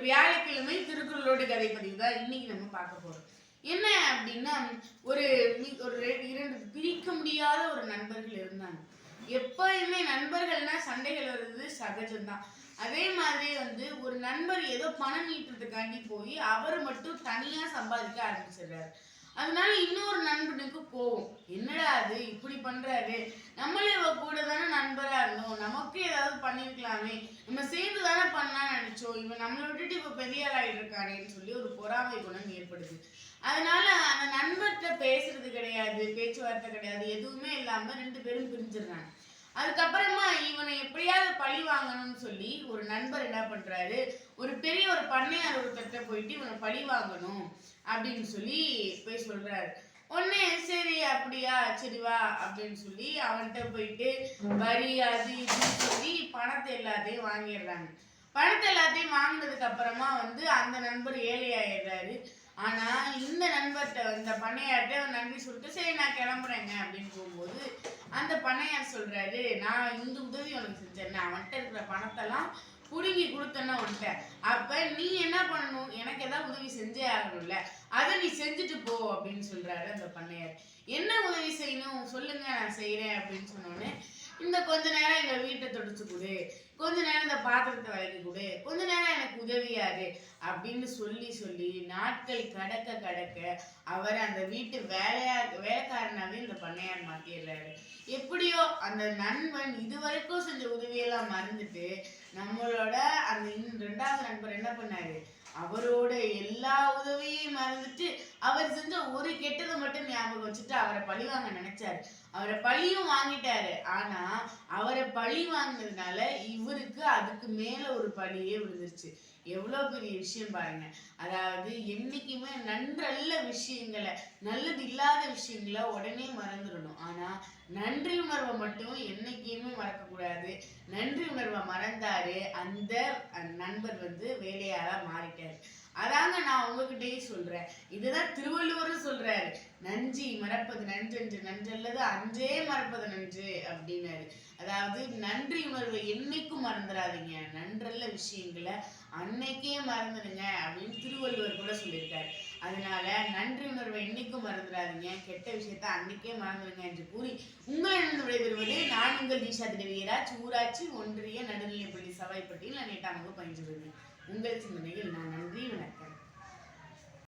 வியாழக்கிழமை திருக்குறளோடு கதை பதிவு தான் இன்னைக்கு நம்ம பார்க்க போறோம். என்ன அப்படின்னா ஒரு ஒரு இரண்டு பிரிக்க முடியாத ஒரு நண்பர்கள் இருந்தாங்க. எப்பயுமே நண்பர்கள்னா சண்டைகள் வருது சகஜம்தான். அதே மாதிரி வந்து ஒரு நண்பர் ஏதோ பணம் ஈட்டுறதுக்காண்டி போய் அவர் மட்டும் தனியா சம்பாதிக்க ஆரம்பிச்சிடுறாரு. அதனால இன்னொரு நண்பனுக்கு கோவம். என்னடா அது இப்படி பண்றாரு? நம்மளே இவ கூட தானே நண்பர் நமக்கு பண்ணிருக்கலாமே. நம்ம சேர்ந்து தானே பண்ணலாம்னு நினைச்சோம். இவன் நம்மளை விட்டுட்டு இப்ப பெரிய ஆள் இருக்கானேன்னு சொல்லி ஒரு பொறாமை குணம் ஏற்படுது. அதனால அந்த நண்பர்கிட்ட பேசுறது கிடையாது பேச்சுவார்த்தை கிடையாது எதுவுமே இல்லாம ரெண்டு பேரும் பிரிஞ்சிடுறாங்க. அதுக்கப்புறமா இவனை எப்படியாவது பழி வாங்கணும்னு சொல்லி ஒரு நண்பர் என்ன பண்றாரு ஒரு பெரிய ஒரு பண்ணையார் ஒருத்தர்கிட்ட போயிட்டு இவனை பழி வாங்கணும் அப்படின்னு சொல்லி போய் சொல்றாரு. உடனே சரி அப்படியா? சரி வா அப்படின்னு சொல்லி அவன்கிட்ட போயிட்டு வரி அது இதுன்னு சொல்லி பணத்தை எல்லாத்தையும் வாங்கிடுறாங்க. பணத்தை எல்லாத்தையும் வாங்கினதுக்கு அப்புறமா வந்து அந்த நண்பர் ஏழை ஆயிடுறாரு ஆனா இந்த நண்பர்கிட்ட இந்த பண்ணையார்கிட்ட நன்றி சொல்லிட்டு சரி நான் கிளம்புறேங்க அப்படின்னு போகும்போது அந்த பண்ணையார் சொல்றாரு நான் இந்த உதவி உனக்கு செஞ்சேன். அவன்கிட்ட இருக்கிற பணத்தெல்லாம் புடுங்கி கொடுத்தேன்னா உன்கிட்ட. அப்ப நீ என்ன பண்ணணும்? எனக்கு ஏதாவது உதவி செஞ்சே ஆகணும்ல. அதை நீ செஞ்சுட்டு போ அப்படின்னு சொல்றாரு அந்த பண்ணையார். என்ன உதவி செய்யணும்? சொல்லுங்க நான் செய்யறேன் அப்படின்னு சொன்னோடனே இந்த கொஞ்ச நேரம் எங்க வீட்டை தொடச்சு கொடு. கொஞ்ச நேரம் இந்த பாத்திரத்தை விளக்கி கொடு. கொஞ்ச நேரம் உதவியாரு அப்படின்னு சொல்லி சொல்லி நாட்கள் கடக்க கடக்க அவர் அந்த வீட்டு வேலையா வேலைக்காரனாவே இந்த பண்ணையார் மாத்திடுறாரு எப்படியோ அந்த நண்பன் இதுவரைக்கும் செஞ்ச உதவியெல்லாம் மறந்துட்டு நம்மளோட அந்த இன்னும் ரெண்டாவது நண்பர் என்ன பண்ணாரு? அவரோட எல்லா உதவியையும் மறந்துட்டு அவர் செஞ்ச ஒரு கே வச்சுட்டு அவரை பழி வாங்க நினைச்சாரு. அவரை பழியும் வாங்கிட்டாரு. ஆனா அவரை பழி வாங்கினதுனால இவருக்கு அதுக்கு மேல ஒரு பழியே விழுந்துருச்சு. எவ்வளவு பெரிய விஷயம் பாருங்க. அதாவது என்னைக்குமே நன்றல்ல விஷயங்களை நல்லது இல்லாத விஷயங்களை உடனே மறந்துடணும். ஆனா நன்றி உணர்வை மட்டும் என்னைக்குமே மறக்கக்கூடாது. நன்றி உணர்வை மறந்தாரு அந்த நண்பர் வந்து வேலையாளா மாறிட்டாரு. அதாங்க நான் சொல்றேன். இதுதான் திருவள்ளுவரும் சொல்றாரு. நன்றி மறப்பது நன்றென்று நன்றல்லது அன்றே மறப்பது நன்று அப்படின்னாரு. அதாவது நன்றி உணர்வை என்னைக்கும் மறந்துடாதீங்க. நன்றல்ல விஷயங்களை அன்னைக்கே மறந்துடுங்க அப்படின்னு திருவள்ளுவர் கூட சொல்லியிருக்காரு. அதனால நன்றி உணர்வை என்னைக்கும் மறந்துடாதீங்க. கெட்ட விஷயத்த அன்னைக்கே மறந்துடுங்க என்று கூறி உங்களிடம் விடைபெறுவது நான் உங்கள் தீஷா திடவியராஜ் ஊராட்சி ஒன்றிய நடுநிலைப்பள்ளி சவாய்ப்பட்டியில் நான் நேட்டாக பயின்று வருவேன் உங்கள் சிந்தனையில் நான் நன்றி வணக்கம்.